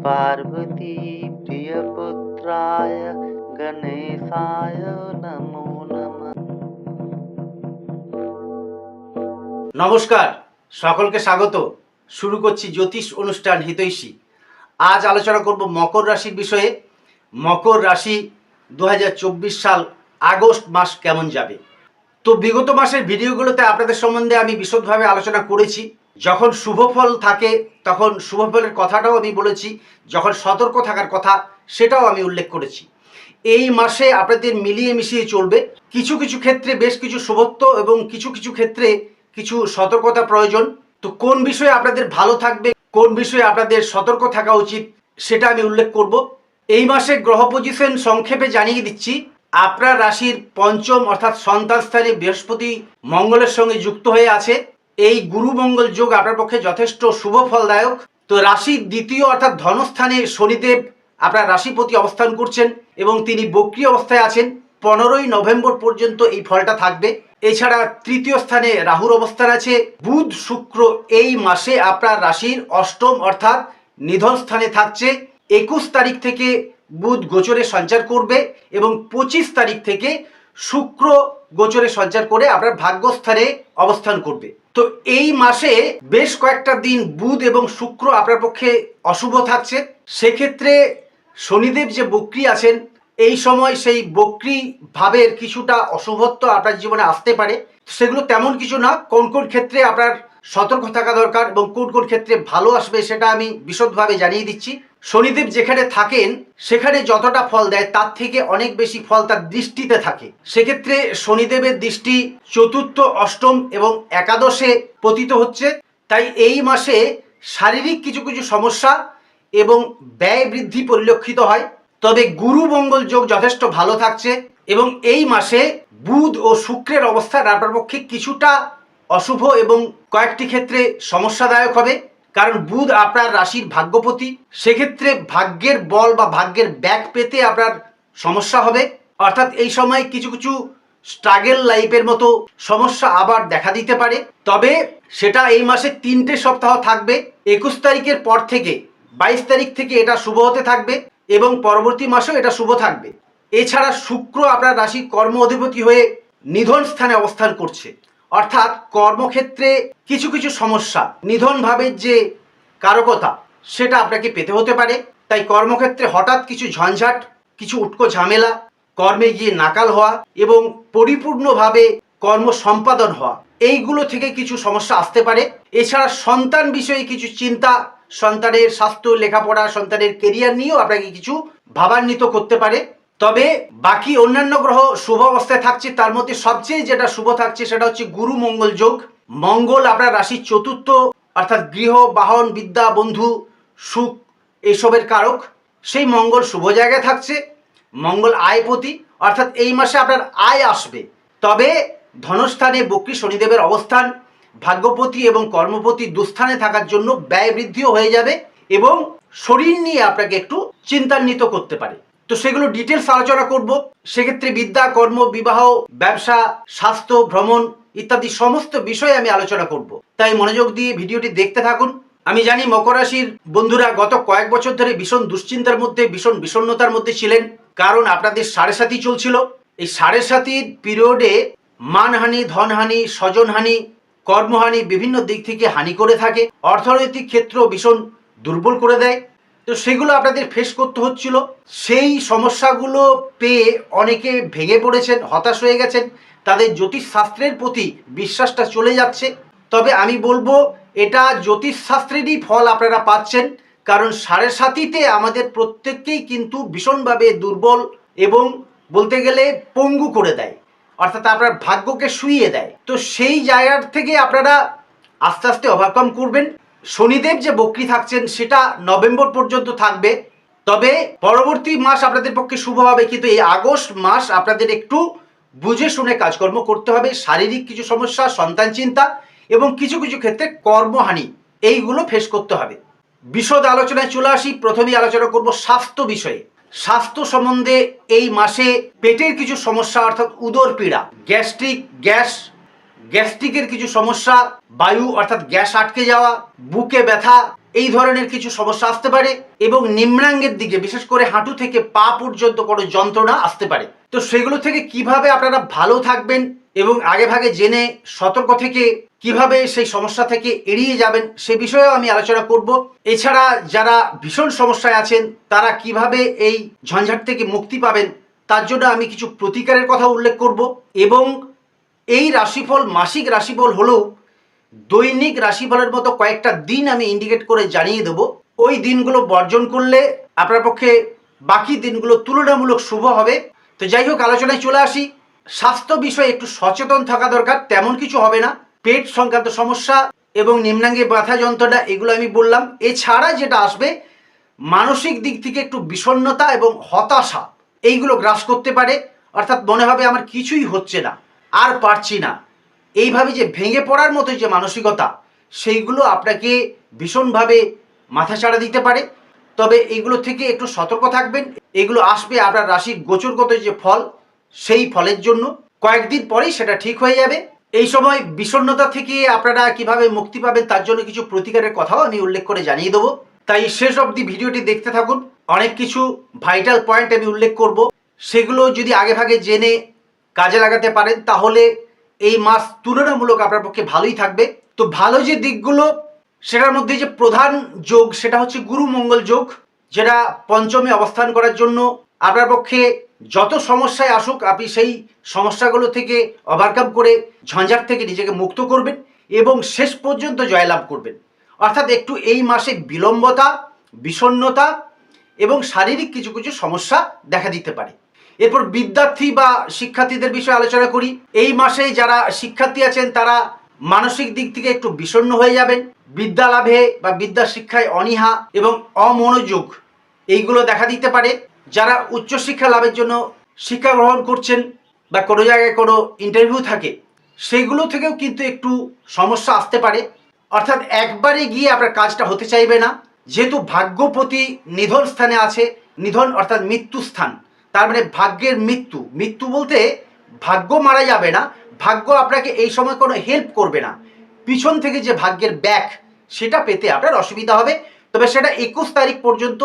पार्वती प्रियपुत्राय गणेशाय नमो नमः নমস্কার সকলকে স্বাগত শুরু করছি জ্যোতিষ অনুষ্ঠান হিতৈষী আজ আলোচনা করব মকর রাশির বিষয়ে মকর রাশি দু সাল আগস্ট মাস কেমন যাবে তো বিগত মাসের ভিডিওগুলোতে আপনাদের সম্বন্ধে আমি বিশদভাবে আলোচনা করেছি যখন শুভ ফল থাকে, তখন শুভ ফলের কথাটাও আমি বলেছি, যখন সতর্ক থাকার কথা, সেটাও আমি উল্লেখ করেছি। এই মাসে আপনাদের মিলিয়ে মিশিয়ে চলবে। কিছু কিছু ক্ষেত্রে বেশ কিছু শুভত্ব এবং কিছু কিছু ক্ষেত্রে কিছু সতর্কতা প্রয়োজন। তো কোন বিষয়ে আপনাদের ভালো থাকবে, কোন বিষয়ে আপনাদের সতর্ক থাকা উচিত, সেটা আমি উল্লেখ করব। এই মাসে গ্রহ পজিশন সংক্ষেপে জানিয়ে দিচ্ছি, আপনার রাশির পঞ্চম অর্থাৎ সন্তান স্থানে বৃহস্পতি মঙ্গলের সঙ্গে যুক্ত হয়ে আছে। এই গুরু মঙ্গল যোগ আপনার পক্ষে যথেষ্ট শুভ ফলদায়ক। তো রাশির দ্বিতীয় অর্থাৎ ধনস্থানে শনিদেব আপনার রাশিপতি অবস্থান করছেন এবং তিনি বক্রি অবস্থায় আছেন। পনেরোই নভেম্বর পর্যন্ত এই ফলটা থাকবে। এছাড়া তৃতীয় স্থানে রাহুর অবস্থান আছে। বুধ শুক্র এই মাসে আপনার রাশির অষ্টম অর্থাৎ নিধন স্থানে থাকছে। একুশ তারিখ থেকে বুধ গোচরে সঞ্চার করবে এবং পঁচিশ তারিখ থেকে শুক্র গোচরে সঞ্চার করে আপনার ভাগ্যস্থানে অবস্থান করবে। তো এই মাসে বেশ কয়েকটা দিন বুধ এবং শুক্র আপনার পক্ষে অশুভ থাকছে। সেক্ষেত্রে শনিদেব যে বক্রি আছেন, এই সময় সেই বক্রি ভাবের কিছুটা অশুভত্ব আপনার জীবনে আসতে পারে। সেগুলো তেমন কিছু না, কোন কোন ক্ষেত্রে আপনার সতর্ক থাকা দরকার এবং কোন কোন ক্ষেত্রে ভালো আসবে সেটা আমি বিশদভাবে জানিয়ে দিচ্ছি। শনিদেব যেখানে থাকেন, সেখানে যতটা ফল দেয়, তার থেকে অনেক বেশি ফল তার দৃষ্টিতে থাকে। সেক্ষেত্রে শনিদেবের দৃষ্টি চতুর্থ, অষ্টম এবং একাদশে পতিত হচ্ছে। তাই এই মাসে শারীরিক কিছু কিছু সমস্যা এবং ব্যয় বৃদ্ধি পরিলক্ষিত হয়। তবে গুরু মঙ্গল যোগ যথেষ্ট ভালো থাকছে এবং এই মাসে বুধ ও শুক্রের অবস্থা আপনার পক্ষে কিছুটা অশুভ এবং কয়েকটি ক্ষেত্রে সমস্যাদায়ক হবে। কারণ বুধ আপনার রাশির ভাগ্যপতি। সেক্ষেত্রে ভাগ্যের বল বা ভাগ্যের ব্যাক পেতে আপনার সমস্যা হবে। অর্থাৎ এই সময় কিছু কিছু স্ট্রাগেল লাইফের মতো সমস্যা আবার দেখা দিতে পারে। তবে সেটা এই মাসে তিনটে সপ্তাহ থাকবে। একুশ তারিখের পর থেকে বাইশ তারিখ থেকে এটা শুভ হতে থাকবে এবং পরবর্তী মাসেও এটা শুভ থাকবে। এছাড়া শুক্র আপনার রাশির কর্ম অধিপতি হয়ে নিধন স্থানে অবস্থান করছে। অর্থাৎ কর্মক্ষেত্রে কিছু কিছু সমস্যা নিধন ভাবের যে কারকতা, সেটা আপনাকে পেতে হতে পারে। তাই কর্মক্ষেত্রে হঠাৎ কিছু ঝঞ্ঝাট, কিছু উটকো ঝামেলা, কর্মে গিয়ে নাকাল হওয়া এবং পরিপূর্ণভাবে কর্ম সম্পাদন হওয়া, এইগুলো থেকে কিছু সমস্যা আসতে পারে। এছাড়া সন্তান বিষয়ে কিছু চিন্তা, সন্তানের স্বাস্থ্য, লেখাপড়া, সন্তানের কেরিয়ার নিয়েও আপনাকে কিছু ভাবান্বিত করতে পারে। তবে বাকি অন্যান্য গ্রহ শুভ অবস্থায় থাকছে, তার মধ্যে সবচেয়ে যেটা শুভ থাকছে সেটা হচ্ছে গুরু মঙ্গল যোগ। মঙ্গল আপনার রাশির চতুর্থ, অর্থাৎ গৃহ, বাহন, বিদ্যা, বন্ধু, সুখ, এসবের কারক। সেই মঙ্গল শুভ জায়গায় থাকছে, মঙ্গল আয়পতি অর্থাৎ এই মাসে আপনার আয় আসবে। তবে ধনস্থানে বক্রী শনিদেবের অবস্থান, ভাগ্যপতি এবং কর্মপতি দুস্থানে থাকার জন্য ব্যয় বৃদ্ধিও হয়ে যাবে এবং শরীর নিয়ে আপনাকে একটু চিন্তান্বিত করতে পারে। তো সেগুলো ডিটেলস আলোচনা করব। সেক্ষেত্রে বিদ্যা, কর্ম, বিবাহ, ব্যবসা, স্বাস্থ্য, ভ্রমণ ইত্যাদি সমস্ত বিষয়ে আমি আলোচনা করব। তাই মনোযোগ দিয়ে ভিডিওটি দেখতে থাকুন। আমি জানি মকর রাশির বন্ধুরা গত কয়েক বছর ধরে ভীষণ দুশ্চিন্তার মধ্যে, ভীষণ বিষণ্ণতার মধ্যে ছিলেন। কারণ আপনাদের সাড়ে সাথী চলছিল। এই সাড়ে সাতির পিরিয়ডে মানহানি, ধনহানি, স্বজনহানি, কর্মহানি বিভিন্ন দিক থেকে হানি করে থাকে। অর্থনৈতিক ক্ষেত্র ভীষণ দুর্বল করে দেয়। তো সেগুলো আপনাদের ফেস করতে হচ্ছিল। সেই সমস্যাগুলো পেয়ে অনেকে ভেঙে পড়েছেন, হতাশ হয়ে গেছেন। তাদের জ্যোতিষশাস্ত্রের প্রতি বিশ্বাসটা চলে যাচ্ছে। তবে আমি বলব, এটা জ্যোতিষশাস্ত্রেরই ফল আপনারা পাচ্ছেন। কারণ সাড়ে সাতিতে আমাদের প্রত্যেককেই কিন্তু ভীষণভাবে দুর্বল এবং বলতে গেলে পঙ্গু করে দেয়। অর্থাৎ আপনার ভাগ্যকে শুইয়ে দেয়। তো সেই জায়গার থেকে আপনারা আস্তে আস্তে ওভারকাম করবেন। শনিদেব যে বক্রি থাকছেন, সেটা নভেম্বর পর্যন্ত থাকবে। তবে পরবর্তী মাস আপনাদের পক্ষে শুভ হবে, কিন্তু এই আগস্ট মাস আপনাদের একটু বুঝে শুনে কাজকর্ম করতে হবে। শারীরিক কিছু সমস্যা, সন্তান চিন্তা এবং কিছু কিছু ক্ষেত্রে কর্মহানি, এইগুলো ফেস করতে হবে। বিশদ আলোচনায় চলে আসি। প্রথমেই আলোচনা করব স্বাস্থ্য বিষয়ে। স্বাস্থ্য সম্বন্ধে এই মাসে পেটের কিছু সমস্যা, অর্থাৎ উদর পীড়া, গ্যাস্ট্রিক, গ্যাস গ্যাস্ট্রিকের কিছু সমস্যা, বায়ু অর্থাৎ গ্যাস আটকে যাওয়া, বুকে ব্যথা, এই ধরনের কিছু সমস্যা আসতে পারে এবং নিম্নাঙ্গের দিকে, বিশেষ করে হাঁটু থেকে পা পর্যন্ত কোনো যন্ত্রণা আসতে পারে। তো সেগুলো থেকে কীভাবে আপনারা ভালো থাকবেন এবং আগে ভাগে জেনে সতর্ক থেকে কীভাবে সেই সমস্যা থেকে এড়িয়ে যাবেন, সে বিষয়েও আমি আলোচনা করব। এছাড়া যারা ভীষণ সমস্যায় আছেন, তারা কীভাবে এই ঝঞ্ঝাট থেকে মুক্তি পাবেন, তার জন্য আমি কিছু প্রতিকারের কথা উল্লেখ করব এবং এই রাশিফল মাসিক রাশিফল হলেও দৈনিক রাশিফলের মতো কয়েকটা দিন আমি ইন্ডিকেট করে জানিয়ে দেবো। ওই দিনগুলো বর্জন করলে আপনার পক্ষে বাকি দিনগুলো তুলনামূলক শুভ হবে। তো যাই হোক, আলোচনায় চলে আসি। স্বাস্থ্য বিষয়ে একটু সচেতন থাকা দরকার, তেমন কিছু হবে না। পেট সংক্রান্ত সমস্যা এবং নিম্নাঙ্গে ব্যথা যন্ত্রণা, এগুলো আমি বললাম। এছাড়া যেটা আসবে, মানসিক দিক থেকে একটু বিষণ্ণতা এবং হতাশা, এইগুলো গ্রাস করতে পারে। অর্থাৎ মনে হবে আমার কিছুই হচ্ছে না। আর পারছি না। এইভাবে যে ভেঙে পড়ার মতো যে মানসিকতা, সেইগুলো আপনাকে ভীষণভাবে মাথাচাড়া দিতে পারে। তবে এগুলো থেকে একটু সতর্ক থাকবেন। এগুলো আসবে আপনার রাশির গোচরগত যে ফল, সেই ফলের জন্য। কয়েকদিন পরেই সেটা ঠিক হয়ে যাবে। এই সময় বিষণ্ণতা থেকে আপনারা কীভাবে মুক্তি পাবেন তার জন্য কিছু প্রতিকারের কথাও আমি উল্লেখ করে জানিয়ে দেবো। তাই শেষ অবধি ভিডিওটি দেখতে থাকুন। অনেক কিছু ভাইটাল পয়েন্ট আমি উল্লেখ করব। সেগুলো যদি আগে ভাগে জেনে কাজে লাগাতে পারেন, তাহলে এই মাস তুলনামূলক আপনার পক্ষে ভালোই থাকবে। তো ভালো যে দিকগুলো, সেটার মধ্যে যে প্রধান যোগ, সেটা হচ্ছে গুরু মঙ্গল যোগ, যেটা পঞ্চমে অবস্থান করার জন্য আপনার পক্ষে যত সমস্যায় আসুক, আপনি সেই সমস্যাগুলো থেকে ওভারকাম করে ঝঞ্ঝাট থেকে নিজেকে মুক্ত করবেন এবং শেষ পর্যন্ত জয়লাভ করবেন। অর্থাৎ একটু এই মাসে বিলম্বতা, বিষণ্ণতা এবং শারীরিক কিছু কিছু সমস্যা দেখা দিতে পারে। এরপর বিদ্যার্থী বা শিক্ষার্থীদের বিষয়ে আলোচনা করি। এই মাসে যারা শিক্ষার্থী আছেন, তারা মানসিক দিক থেকে একটু বিষণ্ণ হয়ে যাবেন। বিদ্যা লাভে বা বিদ্যা শিক্ষায় অনীহা এবং অমনোযোগ, এইগুলো দেখা দিতে পারে। যারা উচ্চশিক্ষা লাভের জন্য শিক্ষা গ্রহণ করছেন বা কোনো জায়গায় কোনো ইন্টারভিউ থাকে সেইগুলো থেকেও কিন্তু একটু সমস্যা আসতে পারে। অর্থাৎ একবারে গিয়ে আপনার কাজটা হতে চাইবে না। যেহেতু ভাগ্যপতি নিধন স্থানে আছে, নিধন অর্থাৎ মৃত্যু স্থান তার মানে ভাগ্যের মৃত্যু। মৃত্যু বলতে ভাগ্য মারা যাবে না, ভাগ্য আপনাকে এই সময় কোনো হেল্প করবে না। পিছন থেকে যে ভাগ্যের ব্যাক সেটা পেতে আপনার অসুবিধা হবে। তবে সেটা একুশ তারিখ পর্যন্ত,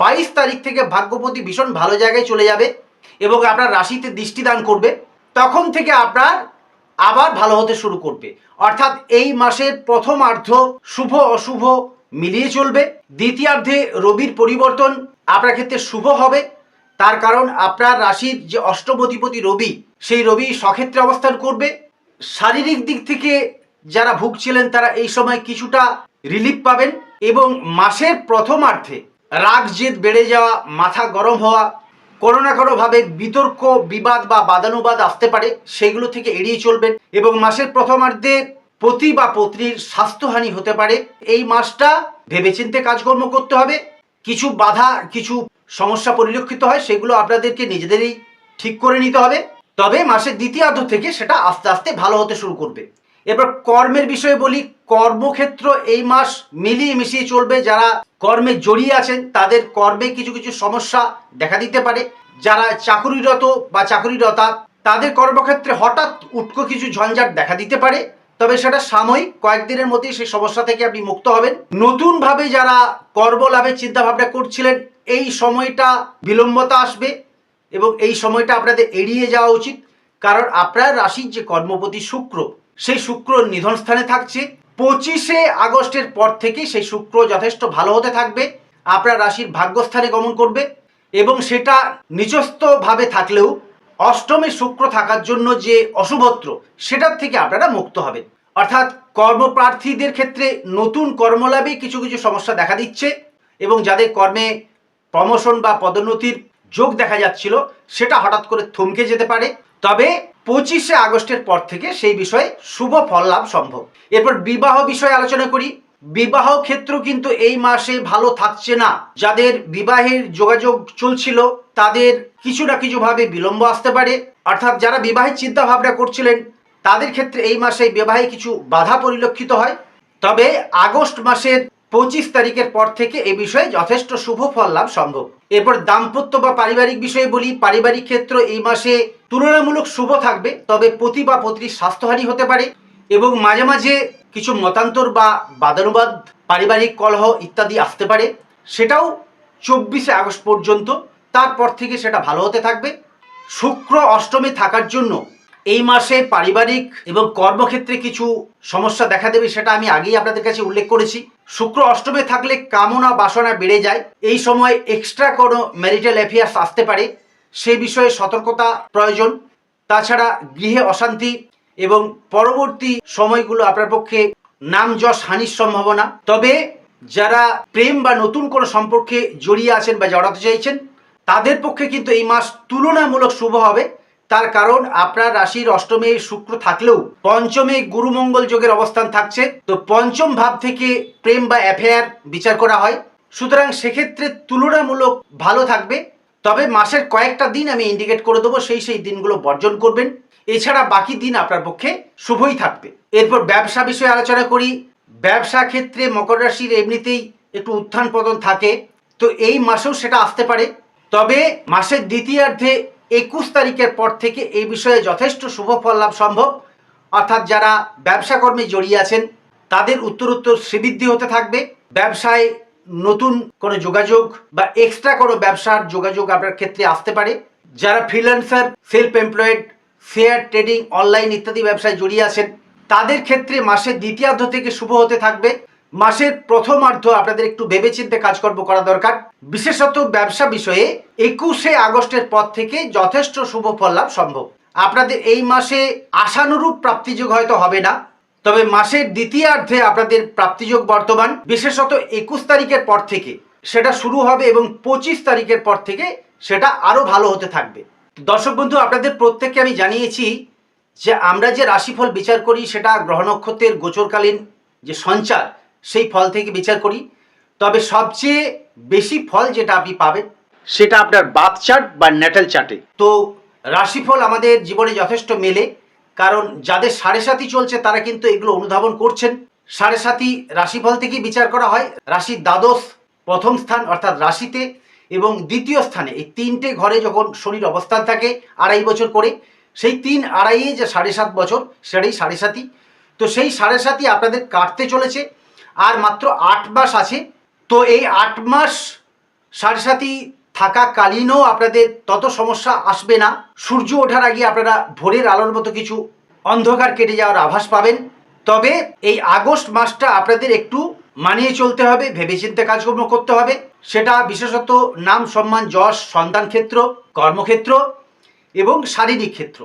বাইশ তারিখ থেকে ভাগ্যপতি ভীষণ ভালো জায়গায় চলে যাবে এবং আপনার রাশিতে দৃষ্টিদান করবে। তখন থেকে আপনার আবার ভালো হতে শুরু করবে। অর্থাৎ এই মাসের প্রথমার্ধ শুভ অশুভ মিলিয়ে চলবে। দ্বিতীয়ার্ধে রবির পরিবর্তন আপনার ক্ষেত্রে শুভ হবে। তার কারণ আপনার রাশির যে অষ্টমধিপতি রবি, সেই রবি সক্ষেত্রে অবস্থান করবে। শারীরিক দিক থেকে যারা ভুগছিলেন, তারা এই সময় কিছুটা রিলিফ পাবেন এবং মাসের প্রথমার্ধে রাগ জেদ বেড়ে যাওয়া, মাথা গরম হওয়া, কোনো না কোনোভাবে বিতর্ক, বিবাদ বা বাদানুবাদ আসতে পারে, সেগুলো থেকে এড়িয়ে চলবেন এবং মাসের প্রথমার্ধে পতি বা পত্নীর স্বাস্থ্যহানি হতে পারে। এই মাসটা ভেবেচিন্তে কাজকর্ম করতে হবে। কিছু বাধা, কিছু সমস্যা পরিলক্ষিত হয়, সেগুলো আপনাদেরকে নিজেদেরই ঠিক করে নিতে হবে। তবে মাসের দ্বিতীয়ার্ধ থেকে সেটা আস্তে আস্তে ভালো হতে শুরু করবে। এবার কর্মের বিষয়ে বলি, কর্মক্ষেত্র এই মাস মিলিয়ে মিশিয়ে চলবে। যারা কর্মে জড়িয়ে আছেন, তাদের কর্মে কিছু কিছু সমস্যা দেখা দিতে পারে। যারা চাকুরিরত বা চাকুরিরতা, তাদের কর্মক্ষেত্রে হঠাৎ উটকো কিছু ঝঞ্ঝাট দেখা দিতে পারে। তবে সেটা সাময়িক, কয়েকদিনের মধ্যেই সেই সমস্যা থেকে আপনি মুক্ত হবেন। নতুনভাবে যারা কর্মলাভের চিন্তা ভাবনা করছিলেন এই সময়টা বিলম্বতা আসবে এবং এই সময়টা আপনাদের এড়িয়ে যাওয়া উচিত। কারণ আপনার রাশির যে কর্মপতি শুক্র, সেই শুক্র নিধন স্থানে থাকছে। পঁচিশে আগস্টের পর থেকে সেই শুক্র যথেষ্ট ভালো হতে থাকবে, আপনার রাশির ভাগ্যস্থানে গমন করবে এবং সেটা নিচস্থভাবে থাকলেও অষ্টমে শুক্র থাকার জন্য যে অশুভত্র, সেটার থেকে আপনারা মুক্ত হবেন। অর্থাৎ কর্মপ্রার্থীদের ক্ষেত্রে নতুন কর্মলাভে কিছু কিছু সমস্যা দেখা দিচ্ছে এবং যাদের কর্মে প্রমোশন বা পদোন্নতির যোগ দেখা যাচ্ছিল, সেটা হঠাৎ করে থমকে যেতে পারে। তবে পঁচিশে আগস্টের পর থেকে সেই বিষয়ে শুভ ফল লাভ সম্ভব। এরপর বিবাহ বিষয়ে আলোচনা করি। বিবাহ ক্ষেত্র কিন্তু এই মাসে ভালো থাকছে না। যাদের বিবাহের যোগাযোগ চলছিল, তাদের কিছু না কিছু ভাবে বিলম্ব আসতে পারে। অর্থাৎ যারা বিবাহের চিন্তা ভাবনা করছিলেন, তাদের ক্ষেত্রে এই মাসে বিবাহে কিছু বাধা পরিলক্ষিত হয়। তবে আগস্ট মাসের পঁচিশ তারিখের পর থেকে এ বিষয়ে যথেষ্ট শুভ ফল লাভ সম্ভব। এরপর দাম্পত্য বা পারিবারিক বিষয়ে বলি, পারিবারিক ক্ষেত্র এই মাসে তুলনামূলক শুভ থাকবে, তবে পতি বা পত্নীর স্বাস্থ্যহানি হতে পারে এবং মাঝে মাঝে কিছু মতান্তর বা বাদানুবাদ, পারিবারিক কলহ ইত্যাদি আসতে পারে। সেটাও চব্বিশে আগস্ট পর্যন্ত, তারপর থেকে সেটা ভালো হতে থাকবে। শুক্র অষ্টমে থাকার জন্য এই মাসে পারিবারিক এবং কর্মক্ষেত্রে কিছু সমস্যা দেখা দেবে সেটা আমি আগেই আপনাদের কাছে উল্লেখ করেছি। শুক্র অষ্টমে থাকলে কামনা বাসনা বেড়ে যায়। এই সময় এক্সট্রা কোনো ম্যারিটাল অ্যাফেয়ার্স আসতে পারে। সে বিষয়ে সতর্কতা প্রয়োজন। তাছাড়া গৃহে অশান্তি এবং পরবর্তী সময়গুলো আপনার পক্ষে নাম যশ হানির সম্ভাবনা। তবে যারা প্রেম বা নতুন কোনো সম্পর্কে জড়িয়ে আছেন বা জড়াতে চাইছেন, তাদের পক্ষে কিন্তু এই মাস তুলনামূলক শুভ হবে। তার কারণ আপনার রাশির অষ্টমে শুক্র থাকলেও পঞ্চমে গুরুমঙ্গল যোগের অবস্থান থাকছে। তো পঞ্চম ভাব থেকে প্রেম বা অ্যাফেয়ার বিচার করা হয়। সুতরাং সেক্ষেত্রে তুলনামূলক ভালো থাকবে। তবে মাসের কয়েকটা দিন আমি ইন্ডিকেট করে দেবো, সেই সেই দিনগুলো বর্জন করবেন। এছাড়া বাকি দিন আপনার পক্ষে শুভই থাকবে। এরপর ব্যবসা বিষয়ে আলোচনা করি। ব্যবসা ক্ষেত্রে মকর রাশির এমনিতেই একটু উত্থান পতন থাকে। তো এই মাসেও সেটা আসতে পারে। তবে মাসের দ্বিতীয়ার্ধে একুশ তারিখের পর থেকে এই বিষয়ে যথেষ্ট শুভ ফল লাভ সম্ভব। অর্থাৎ যারা ব্যবসা কর্মে জড়িয়ে আছেন, তাদের উত্তরোত্তর শ্রীবৃদ্ধি হতে থাকবে। ব্যবসায় নতুন কোনো যোগাযোগ বা এক্সট্রা কোনো ব্যবসার যোগাযোগ আপনার ক্ষেত্রে আসতে পারে। যারা freelancer self employed share trading online ইত্যাদি ব্যবসায় জড়িয়ে আছেন, তাদের ক্ষেত্রে মাসের দ্বিতীয়ার্ধ থেকে শুভ হতে থাকবে। মাসের প্রথমার্ধ আপনাদের একটু ভেবেচিন্তে কাজকর্ম করা দরকার। বিশেষত ব্যবসা বিষয়ে একুশে আগস্টের পর থেকে যথেষ্ট শুভ ফল লাভ সম্ভব। আপনাদের এই মাসে আশানুরূপ প্রাপ্তিযোগ হয়তো হবে না, তবে মাসের দ্বিতীয়ার্ধে আপনাদের প্রাপ্তিযোগ বর্তমান। বিশেষত একুশ তারিখের পর থেকে সেটা শুরু হবে এবং পঁচিশ তারিখের পর থেকে সেটা আরও ভালো হতে থাকবে। দর্শক বন্ধু, আপনাদের প্রত্যেককে আমি জানিয়েছি যে আমরা যে রাশিফল বিচার করি সেটা গ্রহ নক্ষত্রের গোচরকালীন যে সঞ্চার সেই ফল থেকে বিচার করি। তবে সবচেয়ে বেশি ফল যেটা আপনি পাবেন সেটা আপনার বাথ চার্ট বা ন্যাটাল চার্টে। তো রাশিফল আমাদের জীবনে যথেষ্ট মেলে কারণ যাদের সাড়ে সাথী চলছে তারা কিন্তু এগুলো অনুধাবন করছেন। সাড়ে সাথী রাশিফল থেকেই বিচার করা হয়। রাশির দ্বাদশ প্রথম স্থান অর্থাৎ রাশিতে এবং দ্বিতীয় স্থানে। এই তিনটে ঘরে যখন শনির অবস্থান থাকে আড়াই বছর করে সেই তিন আড়াইয়ে যে সাড়ে সাত বছর সেটাই সাড়ে সাতই। তো সেই সাড়ে সাতই আপনাদের কাটতে চলেছে। আর মাত্র আট মাস আছে। তো এই আট মাস সাতই থাকাকালীনও আপনাদের তত সমস্যা আসবে না। সূর্য ওঠার আগে আপনারা ভোরের আলোর মতো কিছু অন্ধকার কেটে যাওয়ার আভাস পাবেন। তবে এই আগস্ট মাসটা আপনাদের একটু মানিয়ে চলতে হবে, ভেবেচিন্তে কাজকর্ম করতে হবে। সেটা বিশেষত নাম সম্মান, যশ, সন্তান ক্ষেত্র, কর্মক্ষেত্র এবং শারীরিক ক্ষেত্র।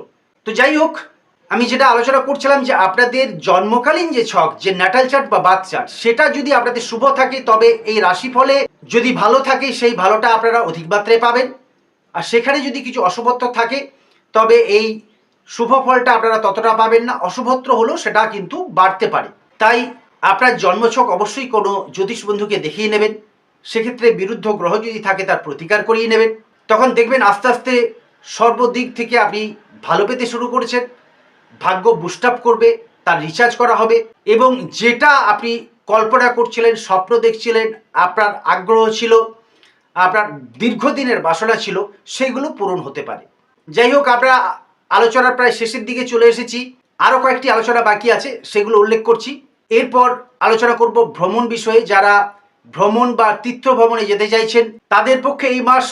তো যাই হোক আমি যেটা আলোচনা করছিলাম যে আপনাদের জন্মকালীন যে ছক, যে ন্যাটাল চার্ট বা বাথ চার্ট সেটা যদি আপনাদের শুভ থাকে, তবে এই রাশিফলে যদি ভালো থাকে, সেই ভালোটা আপনারা অধিক মাত্রায় পাবেন। আর সেখানে যদি কিছু অশুভত্ব থাকে, তবে এই শুভ ফলটা আপনারা ততটা পাবেন না। অশুভত্র হলেও সেটা কিন্তু বাড়তে পারে। তাই আপনার জন্মছক অবশ্যই কোনো জ্যোতিষ বন্ধুকে দেখিয়ে নেবেন। সেক্ষেত্রে বিরুদ্ধ গ্রহ যদি থাকে, তার প্রতিকার করিয়ে নেবেন। তখন দেখবেন আস্তে আস্তে সর্বদিক থেকে আপনি ভালো পেতে শুরু করেছেন। ভাগ্য বুস্ট আপ করবে, তার রিচার্জ করা হবে এবং যেটা আপনি কল্পনা করছিলেন, স্বপ্ন দেখছিলেন, আপনার আগ্রহ ছিল, আপনার দীর্ঘদিনের বাসনা ছিল, সেগুলো পূরণ হতে পারে। যাই হোক, আমরা আলোচনার প্রায় শেষের দিকে চলে এসেছি। আরও কয়েকটি আলোচনা বাকি আছে, সেগুলো উল্লেখ করছি। এরপর আলোচনা করব ভ্রমণ বিষয়ে। যারা ভ্রমণ বা তীর্থ ভ্রমণে যেতে চাইছেন, তাদের পক্ষে এই মাস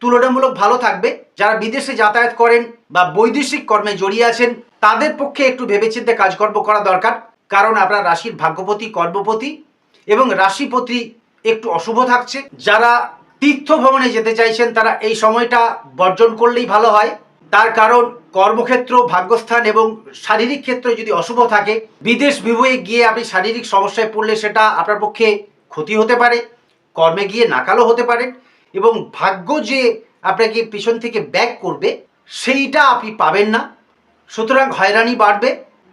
তুলনামূলক ভালো থাকবে। যারা বিদেশে যাতায়াত করেন বা বৈদেশিক কর্মে জড়িয়ে আছেন, তাদের পক্ষে একটু ভেবেচিন্তে কাজকর্ম করা দরকার। কারণ আপনার রাশির ভাগ্যপতি, কর্মপতি এবং রাশিপতি একটু অশুভ থাকছে। যারা তীর্থ ভ্রমণে যেতে চাইছেন, তারা এই সময়টা বর্জন করলেই ভালো হয়। তার কারণ কর্মক্ষেত্র, ভাগ্যস্থান এবং শারীরিক ক্ষেত্রে যদি অশুভ থাকে, বিদেশ বিভয়ে গিয়ে আপনি শারীরিক সমস্যায় পড়লে সেটা আপনার পক্ষে ক্ষতি হতে পারে। কর্মে গিয়ে নাকালও হতে পারেন এবং ভাগ্য যে আপনাকে পিছন থেকে ব্যাক করবে, সেইটা আপনি পাবেন না। সুতরাং হয়রানি বাড়বে,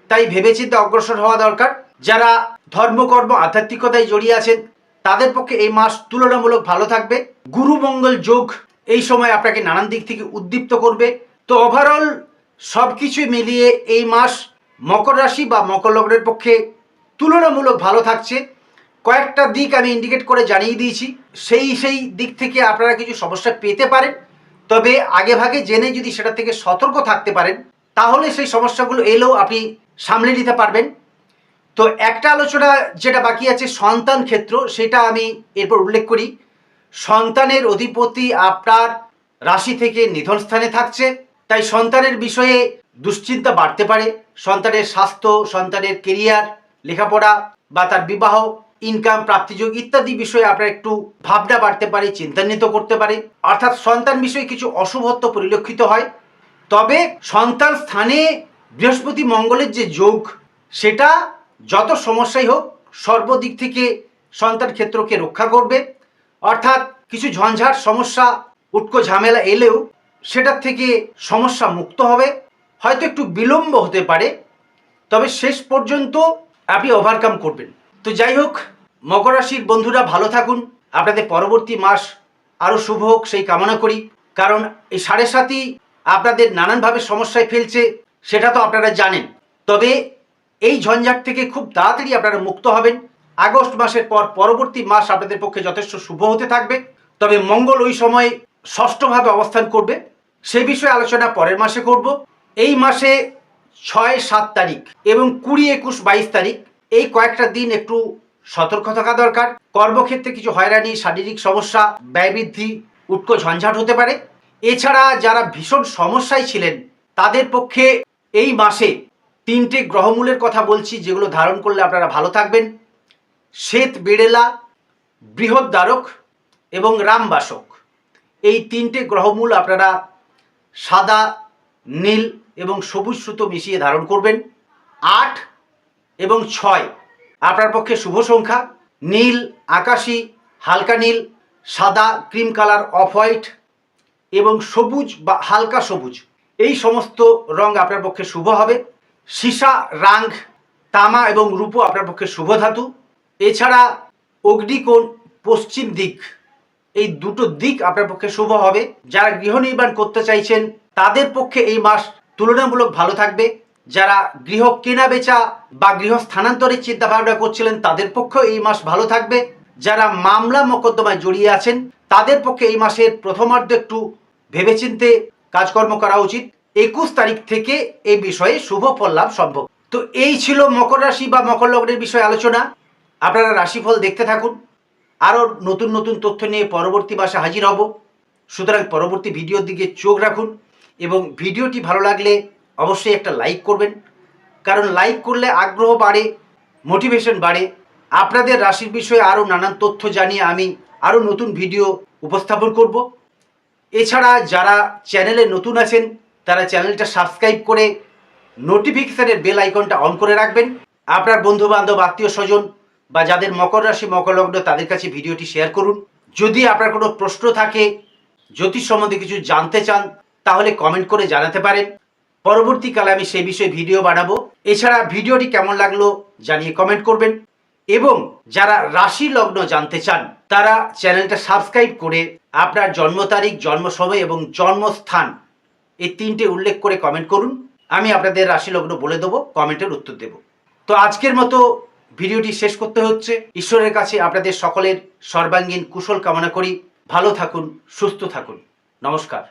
তাই ভেবেচিন্তে অগ্রসর হওয়া দরকার। যারা ধর্মকর্ম আধ্যাত্মিকতায় জড়িয়ে আছেন, তাদের পক্ষে এই মাস তুলনামূলক ভালো থাকবে। গুরুমঙ্গল যোগ এই সময় আপনাকে নানান দিক থেকে উদ্দীপ্ত করবে। তো ওভারঅল সব কিছুই মিলিয়ে এই মাস মকর রাশি বা মকর লগ্নের পক্ষে তুলনামূলক ভালো থাকছে। কয়েকটা দিক আমি ইন্ডিকেট করে জানিয়ে দিয়েছি। সেই সেই দিক থেকে আপনারা কিছু সমস্যা পেতে পারেন। তবে আগে ভাগে জেনে যদি সেটা থেকে সতর্ক থাকতে পারেন, তাহলে সেই সমস্যাগুলো এলেও আপনি সামলে নিতে পারবেন। তো একটা আলোচনা যেটা বাকি আছে, সন্তান ক্ষেত্র, সেটা আমি এরপর উল্লেখ করি। সন্তানের অধিপতি আপনার রাশি থেকে নিধন স্থানে থাকছে। তাই সন্তানের বিষয়ে দুশ্চিন্তা বাড়তে পারে। সন্তানের স্বাস্থ্য, সন্তানের কেরিয়ার লেখাপড়া বা তার বিবাহ ইনকাম প্রাপ্তিযোগ ইত্যাদি বিষয়ে আপনার একটু ভাবনা বাড়তে পারে চিন্তান্বিত করতে পারে অর্থাৎ সন্তান বিষয়ে কিছু অশুভত্ব পরিলক্ষিত হয় তবে সন্তান স্থানে বৃহস্পতি মঙ্গলের যে যোগ সেটা যত সমস্যাই হোক সর্বদিক থেকে সন্তান ক্ষেত্রকে রক্ষা করবে অর্থাৎ কিছু ঝঞ্ঝাট সমস্যা উটকো ঝামেলা এলেও সেটার থেকে সমস্যা মুক্ত হবে হয়তো একটু বিলম্ব হতে পারে তবে শেষ পর্যন্ত আপনি ওভারকাম করবেন তো যাই হোক, মকর রাশির বন্ধুরা ভালো থাকুন। আপনাদের পরবর্তী মাস আরও শুভ হোক, সেই কামনা করি। কারণ এই সাড়ে সাতই আপনাদের নানানভাবে সমস্যায় ফেলছে, সেটা তো আপনারা জানেন। তবে এই ঝঞ্ঝাট থেকে খুব তাড়াতাড়ি আপনারা মুক্ত হবেন। আগস্ট মাসের পর পরবর্তী মাস আপনাদের পক্ষে যথেষ্ট শুভ হতে থাকবে। তবে মঙ্গল ওই সময় ষষ্ঠভাবে অবস্থান করবে। সে বিষয়ে আলোচনা পরের মাসে করব। এই মাসে ছয় সাত তারিখ এবং কুড়ি একুশ বাইশ তারিখ। এই কয়েকটা দিন একটু সতর্ক থাকা দরকার। কর্মক্ষেত্রে কিছু হয়রানি, শারীরিক সমস্যা, ব্যয় বৃদ্ধি, উটকো ঝঞ্ঝাট হতে পারে। এছাড়া যারা ভীষণ সমস্যায় ছিলেন, তাদের পক্ষে এই মাসে তিনটে গ্রহমূলের কথা বলছি, যেগুলো ধারণ করলে আপনারা ভালো থাকবেন। শ্বেত বেড়েলা বৃহদ্বারক এবং রামবাসক এই তিনটে গ্রহমূল আপনারা সাদা, নীল এবং সবুজ সুতো মিশিয়ে ধারণ করবেন। আট এবং ছয়। আপনার পক্ষে শুভ সংখ্যা, নীল, আকাশি, হালকা নীল, সাদা, ক্রিম কালার, অফ হোয়াইট এবং সবুজ বা হালকা সবুজ। এই সমস্ত রং আপনার পক্ষে শুভ হবে। সীসা রাং তামা এবং রূপো আপনার পক্ষে শুভ ধাতু। এছাড়া অগ্নিকোণ পশ্চিম দিক, এই দুটো দিক আপনার পক্ষে শুভ হবে। যারা গৃহ নির্মাণ করতে চাইছেন, তাদের পক্ষে এই মাস তুলনামূলক ভালো থাকবে। যারা গৃহ কেনা বেচা বা গৃহ স্থানান্তরের চিন্তা ভাবনা করছিলেন, তাদের পক্ষেও এই মাস ভালো থাকবে। যারা মামলা মোকদ্দমায় জড়িয়ে আছেন, তাদের পক্ষে এই মাসের প্রথমার্ধ একটু ভেবেচিন্তে কাজকর্ম করা উচিত। একুশ তারিখ থেকে এই বিষয়ে শুভ ফল লাভ সম্ভব। তো এই ছিল মকর রাশি বা মকর লগ্নের বিষয়ে আলোচনা। আপনারা রাশিফল দেখতে থাকুন। আরও নতুন নতুন তথ্য নিয়ে পরবর্তী মাসে হাজির হব। সুতরাং পরবর্তী ভিডিওর দিকে চোখ রাখুন এবং ভিডিওটি ভালো লাগলে অবশ্যই একটা লাইক করবেন। কারণ লাইক করলে আগ্রহ বাড়ে মোটিভেশন বাড়ে। আপনাদের রাশির বিষয়ে আরও নানান তথ্য জানিয়ে আমি আরও নতুন ভিডিও উপস্থাপন করব। এছাড়া যারা চ্যানেলে নতুন আছেন, তারা চ্যানেলটা সাবস্ক্রাইব করে নোটিফিকেশানের বেল আইকনটা অন করে রাখবেন। আপনার বন্ধু বান্ধব আত্মীয় স্বজন বা যাদের মকর রাশি, মকর লগ্ন, তাদের কাছে ভিডিওটি শেয়ার করুন। যদি আপনার কোনো প্রশ্ন থাকে, জ্যোতিষ সম্বন্ধে কিছু জানতে চান, তাহলে কমেন্ট করে জানাতে পারেন। পরবর্তীকালে আমি সেই বিষয়ে ভিডিও বানাবো। এছাড়া ভিডিওটি কেমন লাগল জানিয়ে কমেন্ট করবেন। এবং যারা রাশি লগ্ন জানতে চান, তারা চ্যানেলটা সাবস্ক্রাইব করে আপনার জন্ম তারিখ, জন্ম সময় এবং জন্মস্থান এই তিনটে উল্লেখ করে কমেন্ট করুন। আমি আপনাদের রাশি লগ্ন বলে দেবো কমেন্টের উত্তর দেব। তো আজকের মতো ভিডিওটি শেষ করতে হচ্ছে। ঈশ্বরের কাছে আপনাদের সকলের সর্বাঙ্গীন কুশল কামনা করি। ভালো থাকুন, সুস্থ থাকুন। নমস্কার।